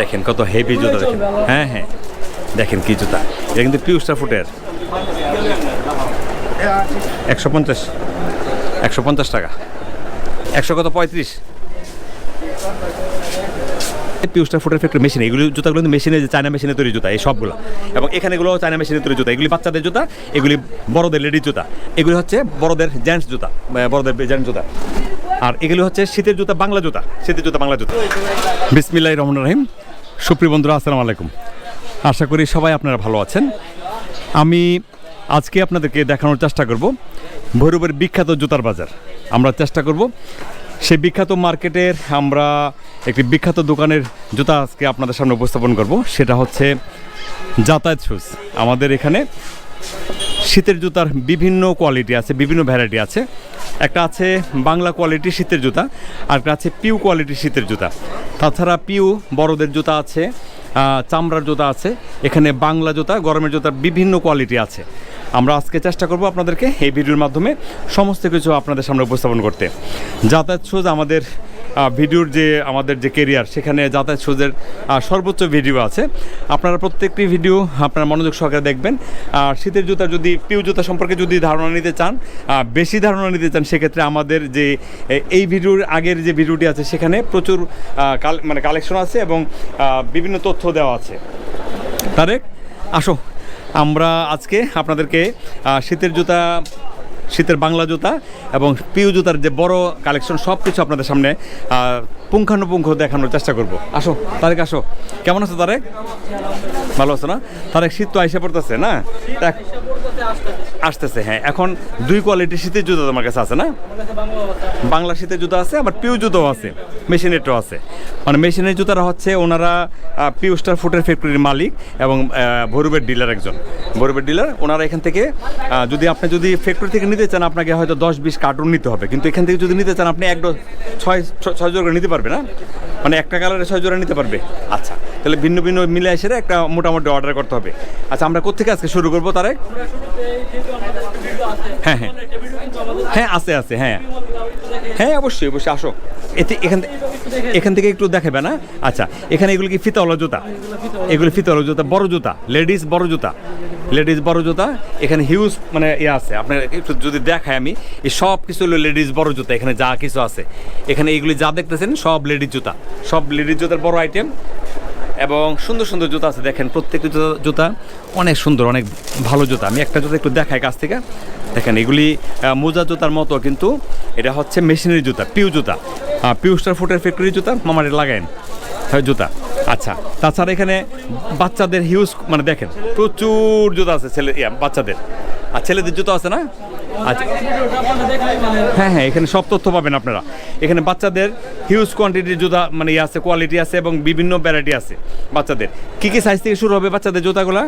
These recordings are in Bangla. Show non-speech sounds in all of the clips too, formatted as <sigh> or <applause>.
দেখেন কত হেভি জুতা দেখেন। হ্যাঁ হ্যাঁ। দেখেন কি জুতা। এটা কিন্তু পিউসটা ফুটের একশো পঞ্চাশ। একশো পঞ্চাশ টাকা। একশো কত? পঁয়ত্রিশ। পিউস্টার ফুটের ফ্যাক্টরি মেশিন এগুলি জুতাগুলো কিন্তু মেশিনে যে চায়না মেশিনে তৈরি জুতা, এই সবগুলো। এবং এখানেগুলো চায়না মেশিনে তৈরি জুতা। এগুলি বাচ্চাদের জুতা, এগুলি বড়দের লেডিস জুতা। এগুলি হচ্ছে বড়দের জেন্টস জুতা বড়দের জেন্টস জুতা। আর এগুলো হচ্ছে শীতের জুতা, বাংলা জুতা, শীতের জুতা, বাংলা জুতা। বিসমিল্লাহ রহমান রহিম। সুপ্রিয় বন্ধুরা, আসসালামু আলাইকুম। আশা করি সবাই আপনারা ভালো আছেন। আমি আজকে আপনাদেরকে দেখানোর চেষ্টা করব ভৈরবের বিখ্যাত জুতার বাজার। আমরা চেষ্টা করব সেই বিখ্যাত মার্কেটের আমরা একটি বিখ্যাত দোকানের জুতা আজকে আপনাদের সামনে উপস্থাপন করব। সেটা হচ্ছে যাতায়াত শুজ আমাদের এখানে শীতের জুতার বিভিন্ন কোয়ালিটি আছে, বিভিন্ন ভ্যারাইটি আছে। একটা আছে বাংলা কোয়ালিটি শীতের জুতা, আর একটা আছে পিউ কোয়ালিটি শীতের জুতা। তাছাড়া পিউ বড়দের জুতা আছে চামড়ার জুতা আছে, এখানে বাংলা জুতা, গরমের জুতার বিভিন্ন কোয়ালিটি আছে। আমরা আজকে চেষ্টা করব আপনাদেরকে এই ভিডিওর মাধ্যমে সমস্ত কিছু আপনাদের সামনে উপস্থাপন করতে। যাতায়াত সোজ আমাদের ভিডিওর যে আমাদের যে কেরিয়ার সেখানে যাতায়াত আহ, সর্বোচ্চ ভিডিও আছে। আপনারা প্রত্যেকটি ভিডিও আপনারা মনোযোগ সহকারে দেখবেন। আর শীতের জুতা যদি পিউ জুতা সম্পর্কে যদি ধারণা নিতে চান বেশি ধারণা নিতে চান সেক্ষেত্রে আমাদের যে এই ভিডিওর আগের যে ভিডিওটি আছে সেখানে প্রচুর মানে কালেকশন আছে এবং বিভিন্ন তথ্য দেওয়া আছে। তারেক আসো। আমরা আজকে আপনাদেরকে শীতের জুতা শীতের বাংলা জুতা এবং পিউ জুতার যে বড় কালেকশন সব কিছু আপনাদের সামনে পুঙ্খানুপুঙ্খ দেখানোর চেষ্টা করব। আসো, তারেক আসো। কেমন আছো তারেক? ভালো আছো না? তারেক, শীত তো আইসা পড়তেছে না? আসতেছে। হ্যাঁ। এখন দুই কোয়ালিটির শীতের জুতো তোমার কাছে আছে না? বাংলা শীতের জুতো আছে, আবার পিউ জুতাও আছে, মেশিনেরটাও আছে। মানে মেশিনের জুতারা হচ্ছে ওনারা পিউ স্টার ফুটের ফ্যাক্টরির মালিক এবং ভৈরবের ডিলার একজন। ভৈরবের ডিলার ওনারা এখান থেকে যদি আপনি যদি ফ্যাক্টরি থেকে নিতে চান, আপনাকে হয়তো দশ বিশ কার্টুন নিতে হবে। কিন্তু এখান থেকে যদি নিতে চান, আপনি এক ছয় ছয় জোড়া করে নিতে পারবে না? মানে একটা কালারে ছয় জোড়া নিতে পারবে। আচ্ছা তাহলে ভিন্ন ভিন্ন মিলে এসে একটা মোটামুটি অর্ডার করতে হবে। আচ্ছা আমরা কোথেকে আজকে শুরু করব তারে হ্যাঁ, হ্যাঁ। হ্যাঁ আছে আছে হ্যাঁ। হ্যাঁ অবশ্যই অবশ্যই আসো। এতে এখান এখান থেকে একটু দেখাবে না? আচ্ছা এখানে এগুলো কি ফিতাওয়ালা জুতা? এগুলো ফিতাওয়ালা জুতা বড় জুতা লেডিস বড় জুতা। লেডিস বড় জুতা এখানে হিউজ মানে ইয়ে আছে। আপনার একটু যদি দেখায় আমি এই সব কিছু হলো লেডিস বড় জুতা এখানে যা কিছু আছে। এখানে এগুলি যা দেখতেছেন সব লেডিস জুতা। সব লেডিস জুতার বড় আইটেম এবং সুন্দর সুন্দর জুতা আছে দেখেন প্রত্যেকটি জুতা অনেক সুন্দর অনেক ভালো জুতা। আমি একটা জুতা একটু দেখাই কাছ থেকে। দেখেন এগুলি মোজা জুতার মতো কিন্তু এটা হচ্ছে মেশিনারি জুতা পিউ জুতা। আহ, পিউ স্টার ফুটের ফ্যাক্টরি জুতা মামারে লাগায়েন হয় জুতা। আচ্ছা তাছাড়া এখানে বাচ্চাদের হিউজ মানে দেখেন, প্রচুর জুতা আছে, ছেলে বাচ্চাদের। আর ছেলেদের জুতো আছে না? আচ্ছা। হ্যাঁ হ্যাঁ এখানে সব তথ্য পাবেন আপনারা। এখানে বাচ্চাদের হিউজ কোয়ান্টিটির জুতা মানে ইয়ে আছে কোয়ালিটি আছে এবং বিভিন্ন ভ্যারাইটি আছে বাচ্চাদের। কি কি সাইজ থেকে শুরু হবে বাচ্চাদের জুতাগুলা?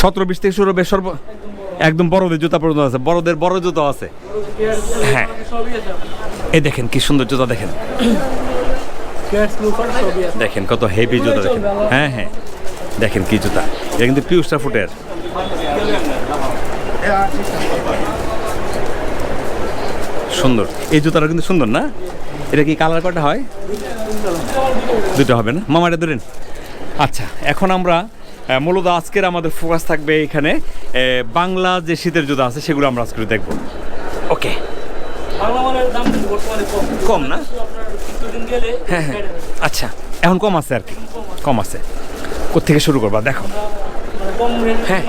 সতেরো বিশ থেকে শুরু হবে, সর্ব, একদম বড়দের জুতা পর্যন্ত আছে, বড়দের বড় জুতো আছে। হ্যাঁ। এই দেখেন, কি সুন্দর জুতা দেখেন ক্যাটস লুফার সবই আছে দেখেন কত হেভি জুতা দেখেন। হ্যাঁ হ্যাঁ। দেখেন কি জুতা। এটা কিন্তু পিউস্টার ফুটের। সুন্দর। এই জুতাটা কিন্তু সুন্দর না? এটা কি কালার কটা হয়? দুটো হবে না? মামাটা ধরেন। আচ্ছা এখন আমরা মূলত আজকের আমাদের ফোকাস থাকবে এখানে বাংলা যে শীতের জুতা আছে, সেগুলো আমরা আজকে দেখব। ওকে কম না? হ্যাঁ হ্যাঁ। আচ্ছা এখন কম আছে আর কি? কম আছে। কোথেকে শুরু করবা? দেখো। হ্যাঁ,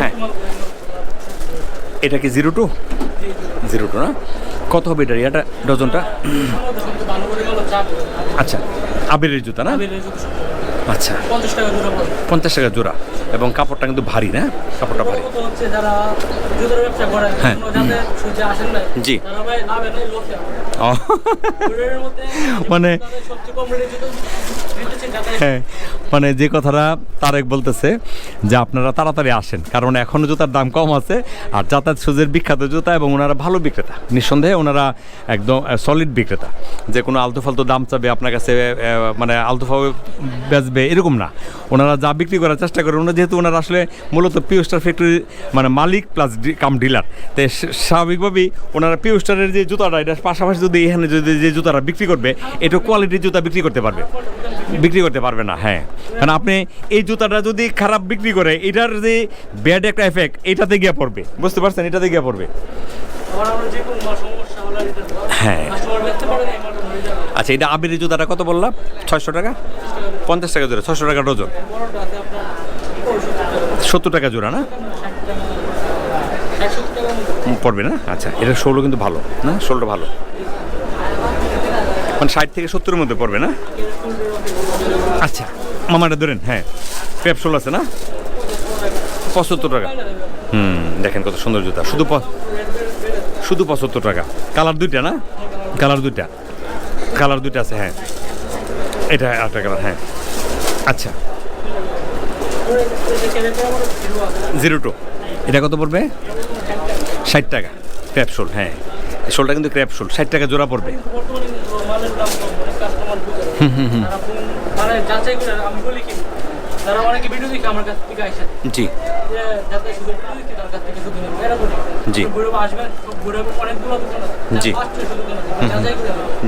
হ্যাঁ। এটা কি জিরো টু? জিরো টু না? কত হবে এটা? এটা ডজনটা? আচ্ছা আবিরের জুতা না? আচ্ছা। পঞ্চাশ টাকা জোড়া পঞ্চাশ টাকা জোড়া। এবং কাপড়টা কিন্তু ভারী না? কাপড়টা ভারী। হচ্ছে যারা জুতোর ব্যবসা করে হ্যাঁ। জি। <laughs> মানে- হ্যাঁ। মানে যে কথাটা তারেক বলতেছে যে আপনারা তাড়াতাড়ি আসেন কারণ এখনও জুতার দাম কম আছে আর যাতায়াত সুজের বিখ্যাত জুতা এবং ওনারা ভালো বিক্রেতা। নিঃসন্দেহে ওনারা একদম সলিড বিক্রেতা। যে কোনো আলতু ফালতু দাম চাবে আপনার কাছে মানে আলতু ফালতু বাঁচবে এরকম না। ওনারা যা বিক্রি করার চেষ্টা করে, ওনারা যেহেতু ওনারা আসলে মূলত পিওস্টার ফ্যাক্টরি মানে মালিক প্লাস কাম ডিলার তাই স্বা- স্বাভাবিকভাবেই ওনারা পিওস্টারের যে জুতাটা এটা পাশাপাশি যদি এখানে যদি যে জুতাটা বিক্রি করবে এটা কোয়ালিটির জুতা বিক্রি করতে পারবে। বিক্রি করতে পারবে না হ্যাঁ। কারণ আপনি এই জুতাটা যদি খারাপ বিক্রি করে, এটার যে ব্যাড একটা এফেক্ট এটাতে গিয়ে পড়বে। বুঝতে পারছেন? এটাতে গিয়ে পড়বে। আমরা যে কোনো সমস্যা হ্যাঁ। আচ্ছা এটা আবিরের জুতাটা কত বললাম ছয়শো টাকা? পঞ্চাশ টাকা জোড়া ছশো টাকা ডজন। সত্তর টাকা জোড়া, না? পড়বে না? আচ্ছা এটা ষোলো কিন্তু ভালো, না? ষোলোটা ভালো। মানে ষাট থেকে সত্তরের মধ্যে পড়বে, না? আচ্ছা মামাটা ধরেন হ্যাঁ। পেপ ষোলো আছে, না? পঁচাত্তর টাকা। হুম, দেখেন কত সুন্দর জুতা। শুধু শুধু পঁচাত্তর টাকা। কালার দুইটা না? কালার দুইটা। কালার দুইটা আছে হ্যাঁ। এটা আটটা কালার হ্যাঁ। আচ্ছা। Zero two. এটা কত পড়বে? ষাট টাকা। ক্র্যাপ শোল হ্যাঁ। শোলটা কিন্তু ক্র্যাপ শোল ষাট টাকা জোড়া পড়বে। জি। জি। জি।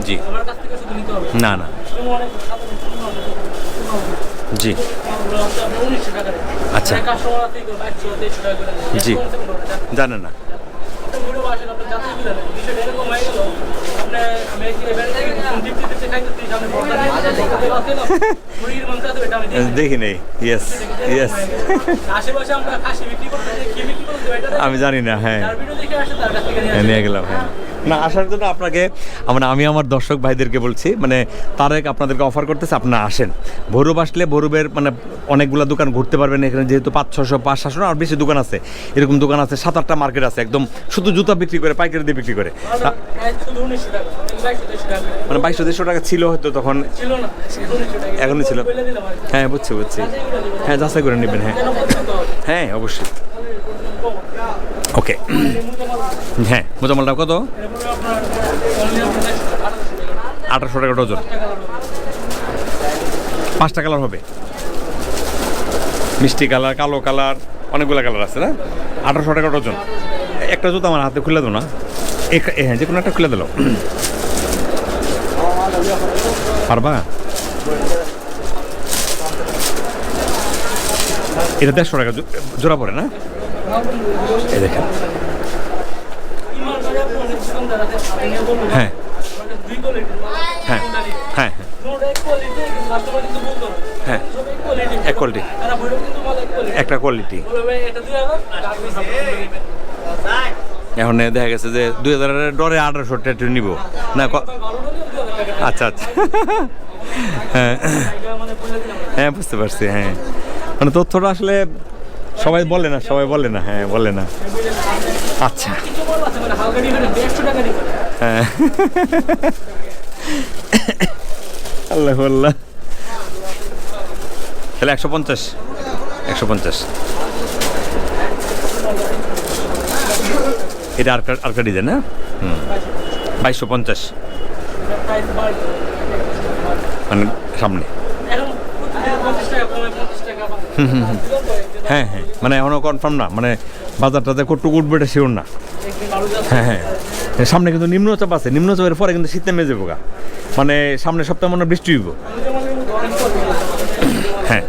জি। না না। জি মালগুলো হচ্ছে আপনার 1900 টাকা রেট। আচ্ছা। অনেক customer আছে এগুলো 2200, 2300 টাকা করে নেয়। জি। জানে না, দেখি। নেই। Yes yes. আমি জানি না হ্যাঁ। হ্যাঁ, নিয়ে গেলাম হ্যাঁ। না আসার জন্য আপনাকে মানে আমি আমার দর্শক ভাইদেরকে বলছি মানে তারেক আপনাদেরকে অফার করতেছে আপনারা আসেন। ভৈরব আসলে ভৈরবের মানে অনেকগুলো দোকান ঘুরতে পারবেন এখানে যেহেতু পাঁচ ছশো পাঁচ সাতশো আর বেশি দোকান আছে। এরকম দোকান আছে সাত আটটা মার্কেট আছে একদম শুধু জুতা বিক্রি করে পাইকারি দিয়ে বিক্রি করে মালটা তা- প্রায় শুধু 1900 টাকা, 2200, 2300 টাকা করে। মানে বাইশশো দেড়শো টাকা ছিল হয়তো তখন ছিল না, 1900 টাকা। এখনই ছিল। হ্যাঁ বুঝছি বুঝছি। হ্যাঁ যাচাই করে নেবেন হ্যাঁ হয়। অবশ্যই ওকে হ্যাঁ মোজামালটা কত এরপরে আপনার only আপনার 1800 টাকা। আঠারোশো টাকা ডজন পাঁচটা কালার হবে মিষ্টি কালার কালো কালার অনেকগুলো কালার আছে না আঠারোশো টাকা ডজন একটা জুতো আমার হাতে খুলে দাও না হ্যাঁ যে কোনো একটা খুলে দিল পারবা এটা দেড়শো টাকা জোড়া পড়ে না এই দেখেন হ্যাঁ হ্যাঁ? হ্যাঁ হ্যাঁ। হ্যাঁ। এক quality। একটা কোয়ালিটি বলবে, ভাই, এটা 2000, আর দুই হাজার টাকা দিবেন। এখন দেখা গেছে যে দুই হাজারের ডরে আঠারোশো টাকা নিব না ক- ভালো হলে 2000 টাকা আচ্ছা আচ্ছা হ্যাঁ। হ্যাঁ বুঝতে পারছি হ্যাঁ মানে তথ্যটা আসলে সবাই বলে না সবাই বলে না হ্যাঁ বলে না আচ্ছা কিছু মাল আছে, হালকা different, 150 টাকা different। হ্যাঁ আল্লাহ আল্লাহ তাহলে একশো পঞ্চাশ একশো পঞ্চাশ এটা আরেকটা আরেকটা ডিজাইন না হুম বাইশশো পঞ্চাশ। মানে সামনে এখন প্রতিদিন 50 টাকা কমে, 50 টাকা বাড়ে। বুঝলেন তো? একদিন হ্যাঁ হ্যাঁ মানে এখনও কনফার্ম না মানে বাজারটাতে কটুক উঠবে এটা শিওর না। হ্যাঁ হ্যাঁ সামনে কিন্তু নিম্নচাপ আছে নিম্নচাপের পরে কিন্তু শীত নেমে যাব মানে সামনে সপ্তাহে মনে বৃষ্টি হইব। হ্যাঁ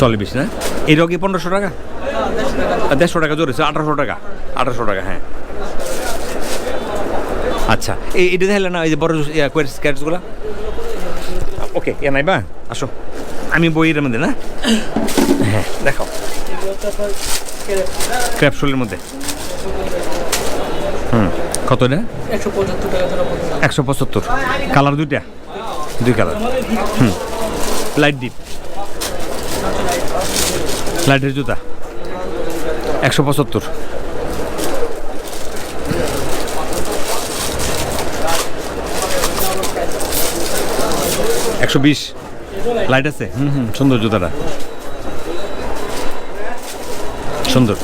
চলে বেশি। না এই কি পনেরোশো টাকা 150 টাকা। আর দেড়শো টাকা জোরেছে আঠারোশো টাকা আঠারোশো টাকা হ্যাঁ। আচ্ছা এই এটা দেখলে না, এই যে বড় স্ক্যাটসগুলো ওকে, এ নাই বা আসো। আমি বইয়ের মধ্যে, না? হ্যাঁ দেখাও। ক্র্যাপসুলের মধ্যে। হুম, কত এটা? 175 টাকা জোড়া পড়বে। একশো পঁচাত্তর। কালার দুইটা? দুই কালার। হুম, লাইট ডিপ। লাইটের জুতা? একশো পঁচাত্তর। একশো বিশ। লাইট আছে? হুম হুম। সুন্দর জুতাটা। সুন্দর।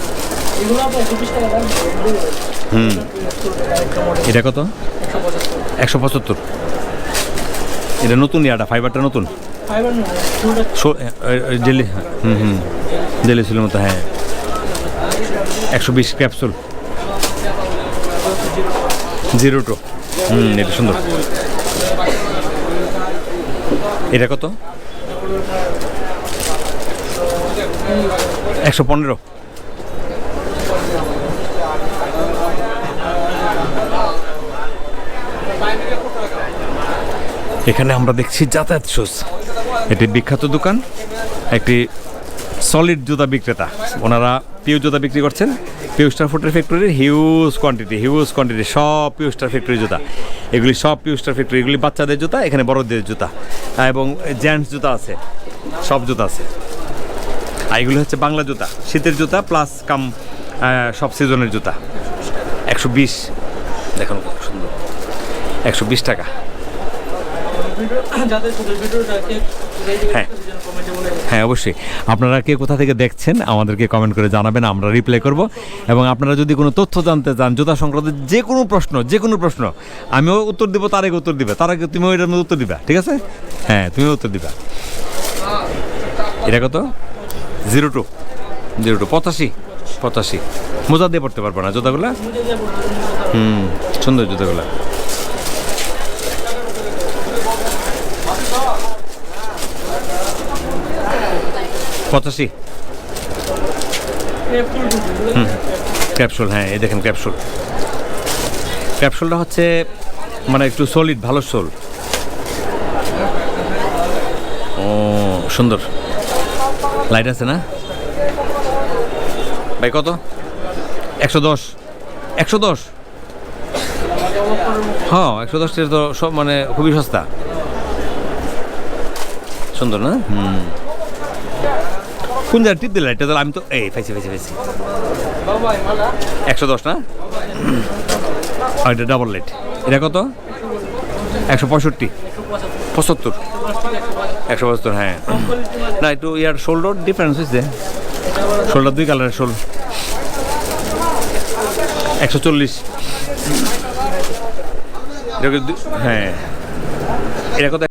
এগুলো আপনার 25 টাকা দাম। হুম। এটা কত? একশো পঁচাত্তর। এটা নতুন ইয়াটা ফাইবারটা নতুন? ডেলি হুম হুম। ডেলি ছিল মতো হ্যাঁ। একশো বিশ ক্যাপসুল জিরো টু হুম, এটা সুন্দর। এটা কত? একশো পনেরো। এখানে আমরা দেখছি যাতায়াত শুজ এটি বিখ্যাত দোকান, একটি সলিড জুতা বিক্রেতা। ওনারা পিউ জুতা বিক্রি করছেন। পিউ স্টার ফুটের ফ্যাক্টরির হিউজ কোয়ান্টিটি হিউজ কোয়ান্টিটি সব পিউ স্টার ফ্যাক্টরির জুতা। এগুলি সব পিউ স্টার ফ্যাক্টরি এগুলি বাচ্চাদের জুতা, এখানে বড়দের জুতা। এবং জেন্টস জুতা আছে, সব জুতা আছে। আর এগুলি হচ্ছে বাংলা জুতা, শীতের জুতা প্লাস কাম সব সিজনের জুতা। একশো বিশ, দেখুন খুব সুন্দর। একশো বিশ টাকা। হ্যাঁ। হ্যাঁ অবশ্যই। আপনারা কে কোথা থেকে দেখছেন, আমাদেরকে কমেন্ট করে জানাবেন, আমরা রিপ্লাই করব। এবং আপনারা যদি কোনো তথ্য জানতে চান, জুতা সংক্রান্ত যে কোনো প্রশ্ন, যে কোনো প্রশ্ন, আমিও উত্তর দিব, তার আগে উত্তর দিবে। তার আগে তুমিও এটার মধ্যে উত্তর দিবা, ঠিক আছে? হ্যাঁ তুমিও উত্তর দিবা। এটা কত? Zero two. Zero two. পঁচাশি। পঁচাশি। মোজা দিয়ে পড়তে পারব না জুতাগুলা? হুম, সুন্দর জুতাগুলা। পঁচাশি ফুল ক্যাপসুল হ্যাঁ এই দেখেন ক্যাপসুল। ক্যাপসুলটা হচ্ছে মানে একটু সলিড ভালো সোল ও, সুন্দর। লাইট আছে না? ভাই, কত? একশো দশ। একশো দশ? হ্যাঁ একশো দশ তো সব মানে খুবই সস্তা। সুন্দর না? হুম। কোন জায়গায় টিপ দিলে এটা আমি তো এই, পাইছি পাইছি পাইছি। একশো দশ না? আর এটা ডাবল লাইট এটা কত? একশো পঁয়ষট্টি। পঁচাত্তর। একশো পঁচাত্তর হ্যাঁ। না, একটু ইয়ার শোল্ডার ডিফারেন্স হয়েছে শোল্ডার দুই কালারের শোল একশো চল্লিশ। হ্যাঁ। এটা কত?